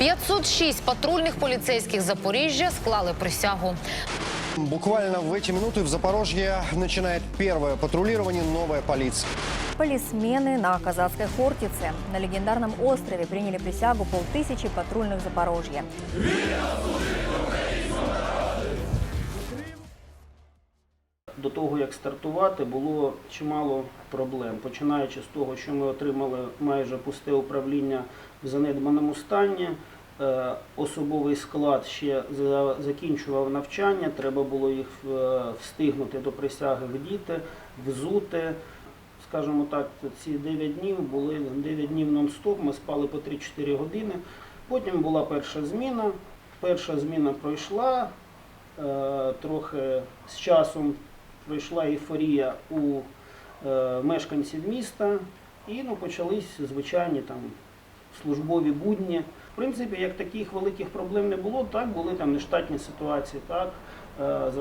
506 патрульних поліцейських Запоріжжя склали присягу. Буквально в эти минуты в Запорожье начинает первое патрулирование новая полиция. Полисмены на Казацкой Хортице. На легендарном острове приняли присягу полтысячи патрульных Запорожья. До Того, як стартувати, було чимало проблем, починаючи з того, що ми отримали майже пусте управління в занедбаному стані. Е, Особовий склад ще закінчував навчання, треба було їх е, встигнути до присяги вдіти, взути. Скажімо так, ці 9 днів були 9 днів нон-стоп, ми спали по 3-4 години. Потім була перша зміна. Перша зміна пройшла, е, трохи з часом пройшла ейфорія у е, мешканців міста, і ну, почались звичайні там службові будні. В принципі, як таких великих проблем не було, так були там нештатні ситуації. Так, е,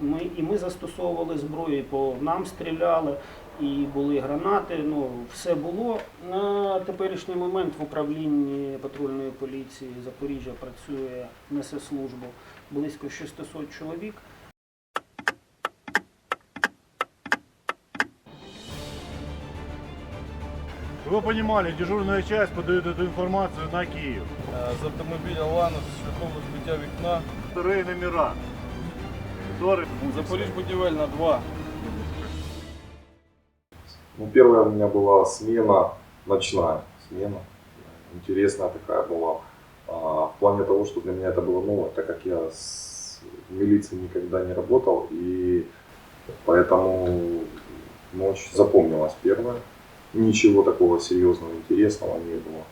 ми, і ми застосовували зброю, і по нам стріляли, і були гранати. Ну, все було. На теперішній момент в управлінні патрульної поліції Запоріжжя працює, несе службу близько 600 чоловік. Вы понимали, дежурная часть подает эту информацию на Киев. Е, З автомобіля Ланос шляхом розбиття вікна. Вторые номера, которые Запоріж будівельна 2. Ну, первая у меня была смена, ночная смена. Интересная такая была. А, в плане того, что для меня это было новое, так как я с в милиции никогда не работал, и поэтому ночь запомнилась первая. Ничего такого серьезного, интересного не было.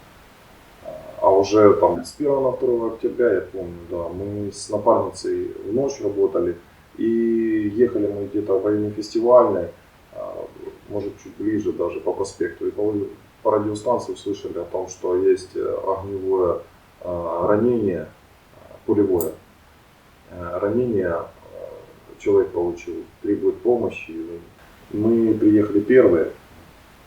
А, уже там с 1 на 2 октября, я помню, да, мы с напарницей в ночь работали, и ехали мы где-то в районе фестивальной, а, может чуть ближе даже по проспекту. И по, радиостанции услышали о том, что есть э, огневое а, ранение, а, пулевое э, ранение. Человек получил, требует помощи. Мы приехали первые.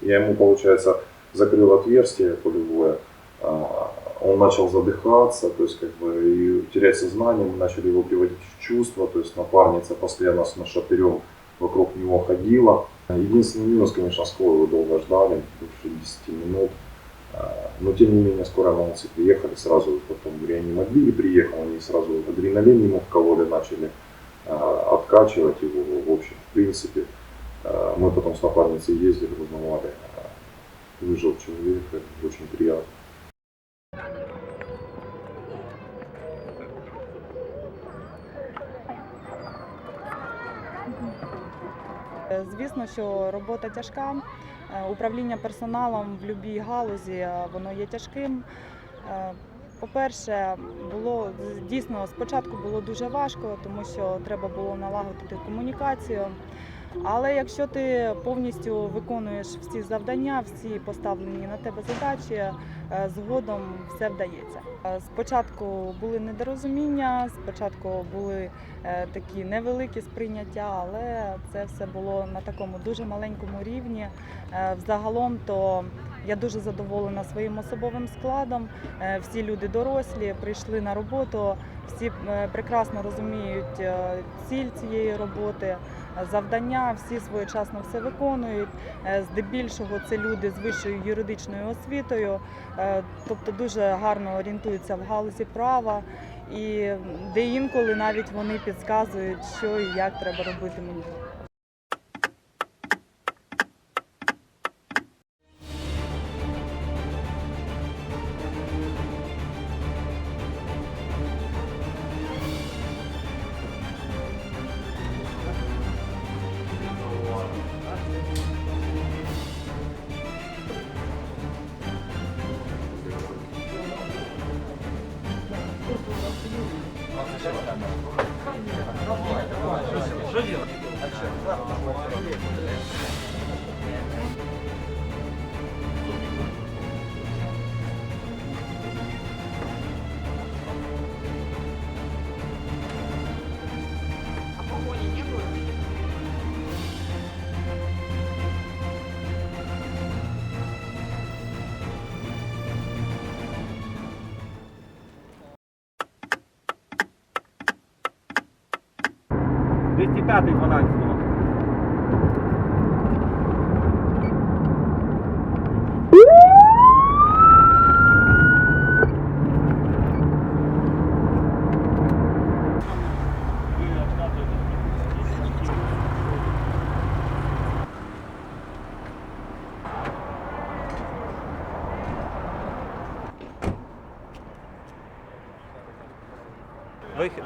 Я ему, получается, закрыл отверстие пулевое. А, Он начал задыхаться, то есть как бы и терять сознание. Мы начали его приводить в чувство. То есть напарница постоянно с нашатырем вокруг него ходила. Единственный минус, конечно, скорую долго ждали, больше 10 минут. А, Но тем не менее, скоро молодцы приехали, сразу потом в реанимобиле приехал, они сразу адреналин ему вкололи, начали а, откачивать его. В общем, в принципе, мы потом с напарницей ездили, узнавали, а, выжил человек, это очень приятно. Е, Звісно, що робота тяжка. Е, Управління персоналом в будь-якій галузі е, воно є тяжким. Е, По-перше, було дійсно спочатку було дуже важко, тому що треба було налагодити комунікацію. Але якщо ти повністю виконуєш всі завдання, всі поставлені на тебе задачі, е, згодом все вдається. Е, Спочатку були недорозуміння, спочатку були е, такі невеликі сприйняття, але це все було на такому дуже маленькому рівні. Взагалом, то я дуже задоволена своїм особовим складом. Всі люди дорослі, прийшли на роботу, всі прекрасно розуміють ціль цієї роботи. Завдання всі своєчасно все виконують. Е, Здебільшого це люди з вищою юридичною освітою, е, тобто дуже гарно орієнтуються в галузі права, і де інколи навіть вони підказують, що і як треба робити мені. 十几了，还去？tá, tem falar.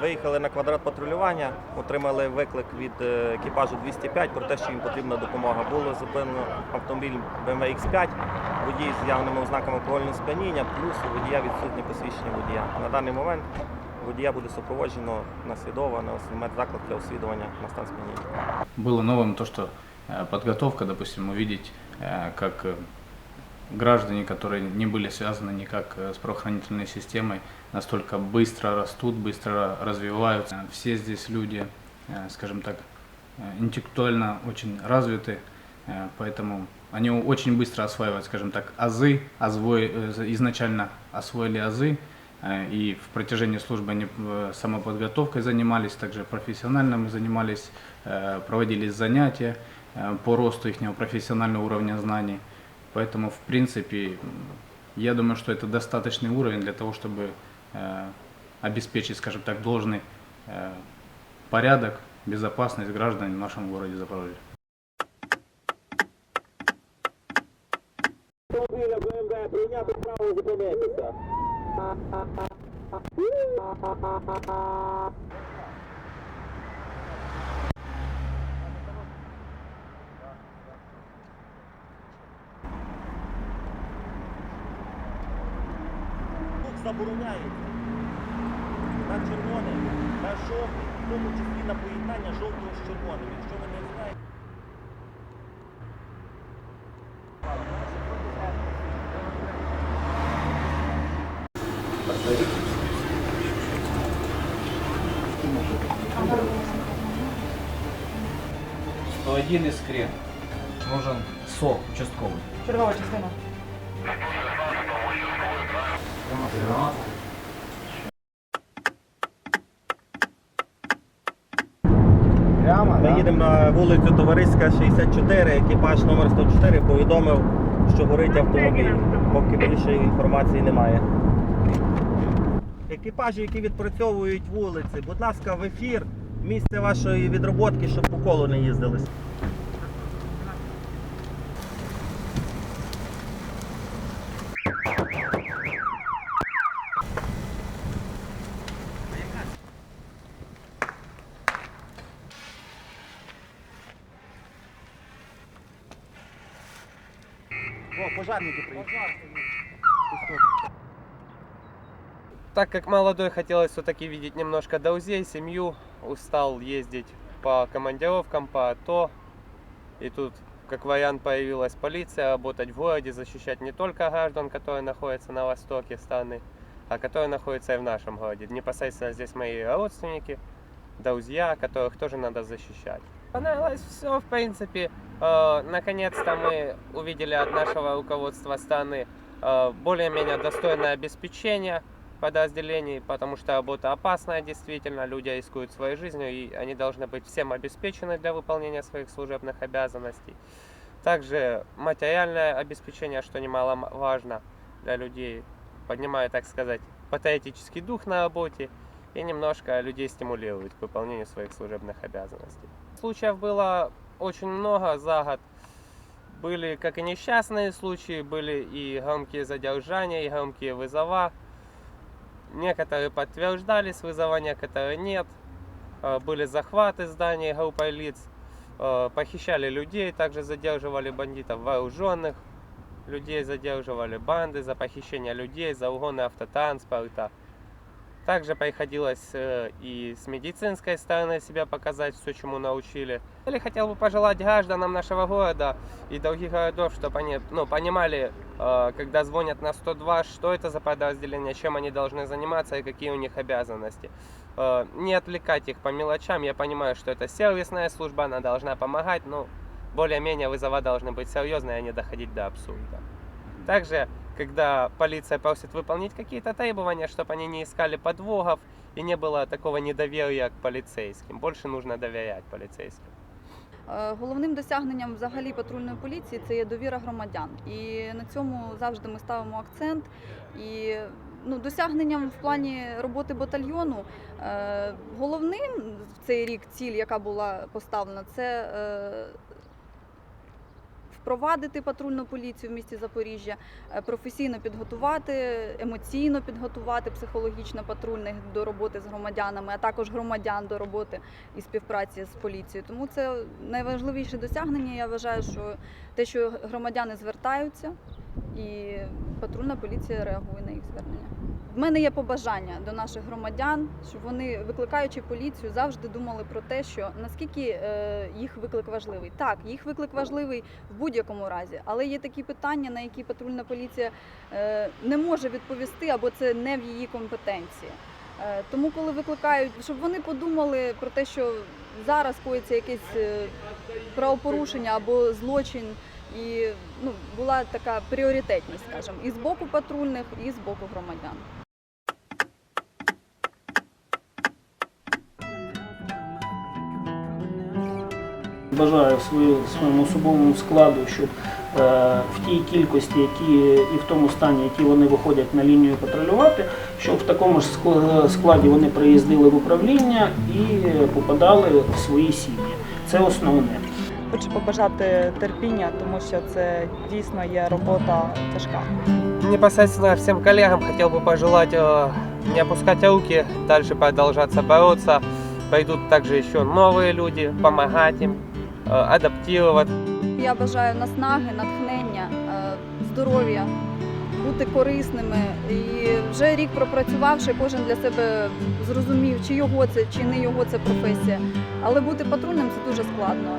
Виїхали на квадрат патрулювання, отримали виклик від е, екіпажу 205 про те, що їм потрібна допомога. Було зупинено автомобіль BMW X5, водій з явними ознаками алкогольного сп'яніння, плюс у водія відсутнє посвідчення водія. На даний момент водія буде супроводжено наслідовано медзаклад для освідування на стан сп'яніння. Было новым то, что э, подготовка, допустим, увидеть, э, как э, граждане, которые не были связаны никак э, с правоохранительной системой, настолько быстро растут, быстро развиваются. Все здесь люди, э, скажем так, э, интеллектуально очень развиты, поэтому они очень быстро осваивают, скажем так, азы, э, изначально освоили азы, и в протяжении службы они самоподготовкой занимались, также профессионально мы занимались, проводились занятия по росту их профессионального уровня знаний. Поэтому, в принципе, я думаю, что это достаточный уровень для того, чтобы э, обеспечить, скажем так, должный э, порядок, безопасность граждан в нашем городе Запорожье. Прийняти право зупинитися. Рух забороняється. На червоний, на жовтий, в тому числі на поєднання жовтого з червоним. Якщо ви не знаєте. один искрен. Нужен сок участковый. Чергова частина. Ми їдемо на вулицю Товариська 64, екіпаж номер 104 повідомив, що горить автомобіль. Поки більше інформації немає. Екіпажі, які відпрацьовують вулиці, будь ласка, в ефір місце вашої відроботки, щоб по колу не їздились. Пожарники приїхали. Так как молодой, хотелось все-таки видеть немножко друзей, семью. Устал ездить по командировкам, по АТО. И тут, как вариант, появилась полиция, работать в городе, защищать не только граждан, которые находятся на востоке страны, а которые находятся и в нашем городе. Непосредственно здесь мои родственники, друзья, которых тоже надо защищать. Понравилось все, в принципе. Э, Наконец-то мы увидели от нашего руководства страны э, более-менее достойное обеспечение подразделений, потому что работа опасная действительно, люди рискуют своей жизнью, и они должны быть всем обеспечены для выполнения своих служебных обязанностей. Также материальное обеспечение, что немаловажно для людей, поднимает, так сказать, патриотический дух на работе и немножко людей стимулирует к выполнению своих служебных обязанностей. Случаев было очень много за год. Были как и несчастные случаи, были и громкие задержания, и громкие вызова. Некоторые подтверждались вызова, некоторые нет. Э, Были захваты зданий группой лиц, э, похищали людей, также задерживали бандитов вооруженных, людей задерживали банды за похищение людей, за угоны автотранспорта. Также приходилось э, и с медицинской стороны себя показать, все, чему научили. Или хотел бы пожелать гражданам нашего города и других городов, чтобы они ну, понимали, э, когда звонят на 102, что это за подразделение, чем они должны заниматься и какие у них обязанности. Э, Не отвлекать их по мелочам. Я понимаю, что это сервисная служба, она должна помогать, но более-менее вызова должны быть серьезные, а не доходить до абсурда. Также когда полиция просит выполнить какие-то требования, чтобы они не искали подвохов и не было такого недоверия к полицейским. Больше нужно доверять полицейским. Е, Головним досягненням взагалі патрульної поліції це є довіра громадян. І на цьому завжди ми ставимо акцент. І ну, досягненням в плані роботи батальйону е, головним в цей рік ціль, яка була поставлена, це е, впровадити патрульну поліцію в місті Запоріжжя, е, професійно підготувати, емоційно підготувати психологічно патрульних до роботи з громадянами, а також громадян до роботи і співпраці з поліцією. Тому це найважливіше досягнення. Я вважаю, що те, що громадяни звертаються, і патрульна поліція реагує на їх звернення. В мене є побажання до наших громадян, щоб вони, викликаючи поліцію, завжди думали про те, що наскільки е, їх виклик важливий. Так, їх виклик важливий в будь-якому разі, але є такі питання, на які патрульна поліція е, не може відповісти, або це не в її компетенції. Е, Тому, коли викликають, щоб вони подумали про те, що зараз коїться якесь правопорушення або злочин, і ну, була така пріоритетність, скажімо, і з боку патрульних, і з боку громадян. Бажаю свою, своєму особовому складу, щоб е, в тій кількості, які і в тому стані, які вони виходять на лінію патрулювати, щоб в такому ж ск- складі вони приїздили в управління і попадали в свої сім'ї. Це основне. Хочу побажати терпіння, тому що це дійсно є робота тяжка. Непосредственно всем коллегам хотел бы пожелать э, не опускать руки, дальше продолжаться бороться. Пойдут также еще новые люди, помогать им, э, адаптировать. Я бажаю наснаги, натхнення, е, здоров'я, бути корисними. І вже рік пропрацювавши, кожен для себе зрозумів, чи його це, чи не його це професія. Але бути патрульним це дуже складно.